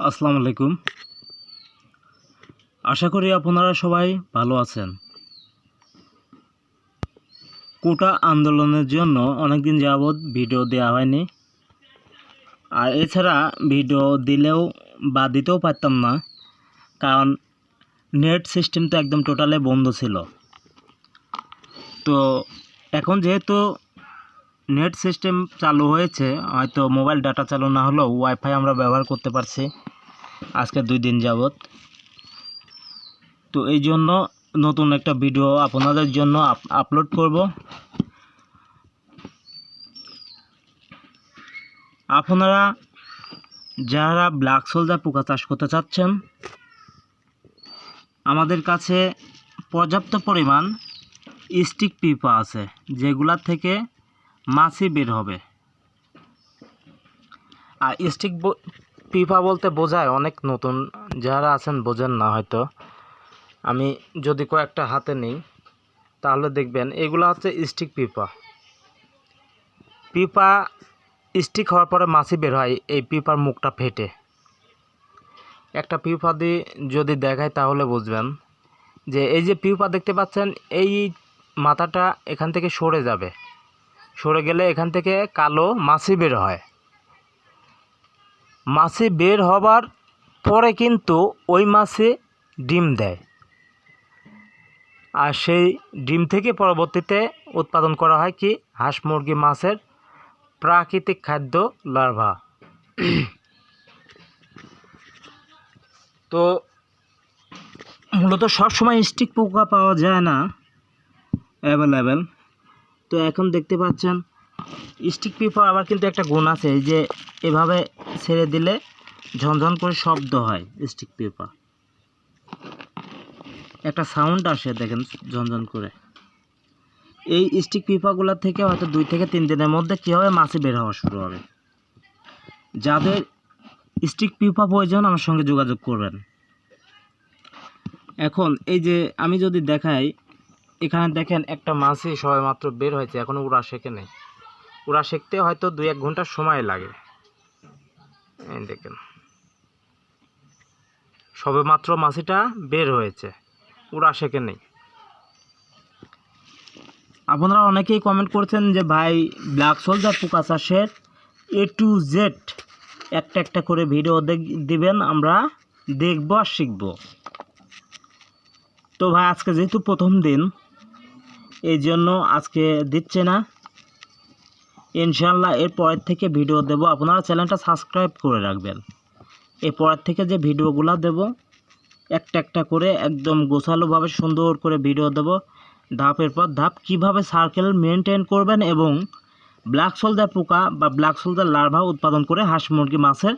আসসালামু আলাইকুম। আশা করি আপনারা সবাই ভালো আছেন। কোটা আন্দোলনের জন্য অনেকদিন যাবৎ ভিডিও দেওয়া হয়নি। আর এছাড়া ভিডিও দিলেও বা দিতেও পারতাম না, কারণ নেট সিস্টেম তো একদম টোটালে বন্ধ ছিল। তো এখন যেহেতু নেট সিস্টেম চালু হয়েছে, হয়তো মোবাইল ডাটা চালু না হলেও ওয়াইফাই আমরা ব্যবহার করতে পারছি। আজকে দুই দিন যাবৎ। তো এই জন্য নতুন একটা ভিডিও আপনাদের জন্য আপ- আপলোড করব। আপনারা যারা ব্ল্যাক সোলজার পোকা চাষ করতে চাচ্ছেন, আমাদের কাছে পর্যাপ্ত পরিমাণ স্টিক পিপা আছে যেগুলার থেকে মাছি বের হবে। আর স্টিক পিপা বলতে বোঝায় অনেক নতুন, যারা আছেন বোঝেন না হয়তো। আমি যদি কয়েকটা হাতে নিই, তাহলে দেখবেন এগুলো হচ্ছে স্টিক পিপা পিপা স্টিক হওয়ার পরে মাছি বের হয়, এই পিপার মুখটা ফেটে। একটা পিপা দিয়ে যদি দেখায় তাহলে বুঝবেন যে এই যে পিপা দেখতে পাচ্ছেন, এই মাথাটা এখান থেকে সরে যাবে। সরে গেলে এখান থেকে কালো মাছি বের হয়। মাছি বের হবার পরে কিন্তু ওই মাছে ডিম দেয়। আর সেই ডিম থেকে পরবর্তীতে উৎপাদন করা হয় কি? হাঁস মুরগি মাছের প্রাকৃতিক খাদ্য লার্ভা। তো মূলত সবসময় স্টিক পোকা পাওয়া যায় না। অ্যাভেলেবেল। তো এখন দেখতে পাচ্ছেন স্টিক পিপা আবার কিন্তু একটা গুণ আছে যে এভাবে ছেড়ে দিলে ঝনঝন করে শব্দ হয় স্টিক পিপা একটা সাউন্ড আসে দেখেন ঝনঝন করে। এই স্টিক পিপাগুলোর থেকে হয়তো দুই থেকে তিন দিনের মধ্যে কী হবে মাছি বের হওয়া শুরু হবে? যাদের স্টিক পিপা প্রয়োজন, আমার সঙ্গে যোগাযোগ করবেন। এখন এই যে আমি যদি দেখাই এখানে দেখেন একটা মাছি সবেমাত্র বের হয়েছে এখনও উড়া শেখে নেই। উড়া শিখতে হয়তো দুই এক ঘণ্টা সময় লাগে। দেখেন। সবেমাত্র মাছিটা বের হয়েছে, উড়া শেখে নেই। আপনারা অনেকেই কমেন্ট করছেন যে, ভাই ব্ল্যাক সোলজার পোকা চাষের এ টু জেড একটা একটা করে ভিডিও দিবেন, আমরা দেখব আর শিখব। তো ভাই, আজকে যেহেতু প্রথম দিন এই জন্য আজকে দিচ্ছে না। ইনশাল্লাহ এর পরের থেকে ভিডিও দেব। আপনারা চ্যানেলটা সাবস্ক্রাইব করে রাখবেন। এর পরের থেকে যে ভিডিওগুলো দেব, একটা একটা করে একদম গোছালোভাবে সুন্দর করে ভিডিও দেব। ধাপের পর ধাপ কীভাবে সার্কেল মেনটেন করবেন এবং ব্ল্যাক সোলজার পোকা বা ব্ল্যাক সোলজার লার্ভা উৎপাদন করে হাঁস মুরগি মাছের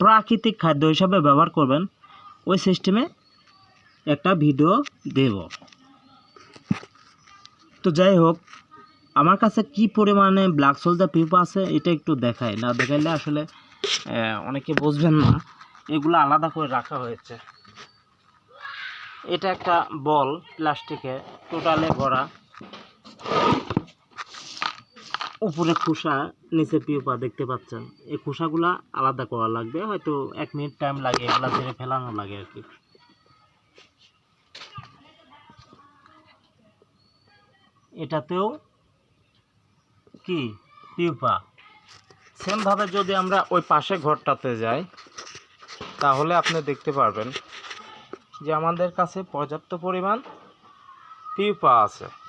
প্রাকৃতিক খাদ্য হিসাবে ব্যবহার করবেন, ওই সিস্টেমে একটা ভিডিও দেব। তো যাই হোক আমার কাছে কি পরিমাণে ব্ল্যাক সোলজার পিপা আছে এটা একটু দেখাই। না দেখাইলে আসলে অনেকে বুঝবেন না। এগুলো আলাদা করে রাখা হয়েছে। এটা একটা বল প্লাস্টিকে টোটালে ভরা। উপরে খোসা, নিচে পিপা দেখতে পাচ্ছেন। এই খোসাগুলা আলাদা করা লাগবে। হয়তো এক মিনিট টাইম লাগে, এগুলা ঝেড়ে ফেলানো লাগে আর কি। এটাতেও কি? পিউপা। সেমভাবে যদি আমরা ওই পাশে ঘরটাতে যাই, তাহলে আপনি দেখতে পারবেন যে আমাদের কাছে পর্যাপ্ত পরিমাণ পিউপা আছে।